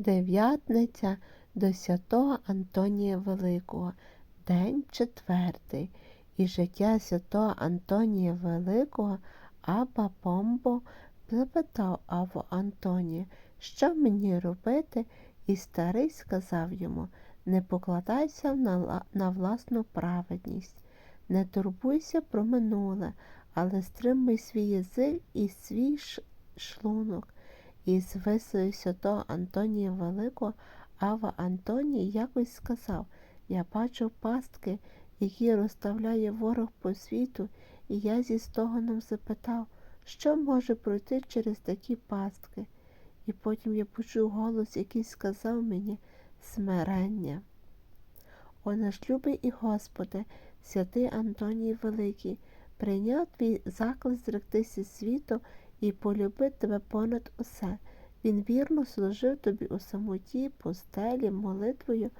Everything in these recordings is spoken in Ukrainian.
Дев'ятниця до святого Антонія Великого, день четвертий. І життя святого Антонія Великого Аба Помбо запитав Аву Антонія, що мені робити, і старий сказав йому не покладайся на, на власну праведність, не турбуйся про минуле, але стримуй свій язик і свій шлунок. Із веселою святого Антонія Великого Ава Антоній якось сказав Я бачу пастки, які розставляє ворог по світу, і я зі стогоном запитав, що може пройти через такі пастки. І потім я почув голос, який сказав мені смирення. О наш любий і Господи, святий Антоній Великий, прийняв твій заклик зректися світу і полюбити тебе понад усе. Він вірно служив тобі у самоті, постелі, молитвою,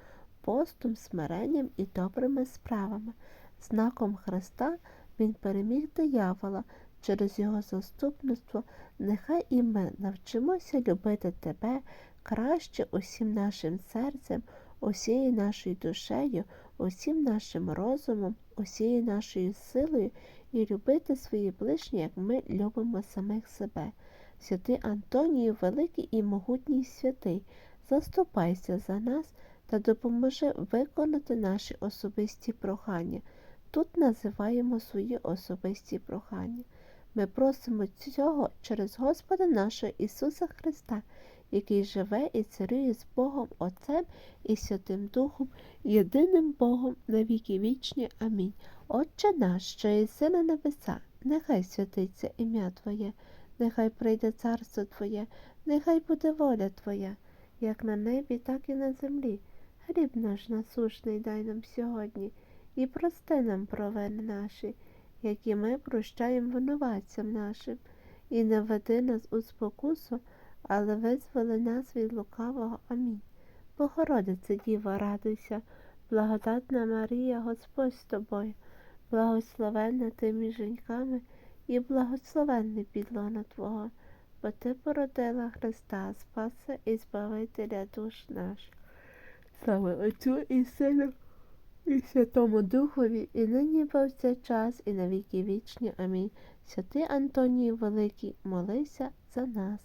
постом, смиренням і добрими справами. Знаком Христа він переміг диявола через його заступництво. Нехай і ми навчимося любити тебе краще усім нашим серцем, усією нашою душею, усім нашим розумом, усією нашою силою і любити свої ближні, як ми любимо самих себе. Святий Антонію, великий і могутній святий, заступайся за нас та допоможи виконати наші особисті прохання. Тут називаємо свої особисті прохання. Ми просимо цього через Господа нашого Ісуса Христа, який живе і царює з Богом Отцем і Святим Духом, єдиним Богом на віки вічні. Амінь. Отче наш, що єси на небеса, нехай святиться ім'я Твоє, нехай прийде царство Твоє, нехай буде воля Твоя, як на небі, так і на землі. Хліб наш насушний дай нам сьогодні, і прости нам провини наші, які ми прощаємо винуватцям нашим, і не веди нас у спокусу, але визволи нас від лукавого. Амінь. Богородице Діва, радуйся, благодатна Марія, Господь з тобою, благословенна ти між жінками, і благословенний підлона Твого, бо Ти породила Христа, Спаса і Збавителя душ наших. Слава Отцю і Сину, і Святому Духові, і нині повсякчас, і на віки вічні. Амінь. Святий Антоній Великий, молися за нас.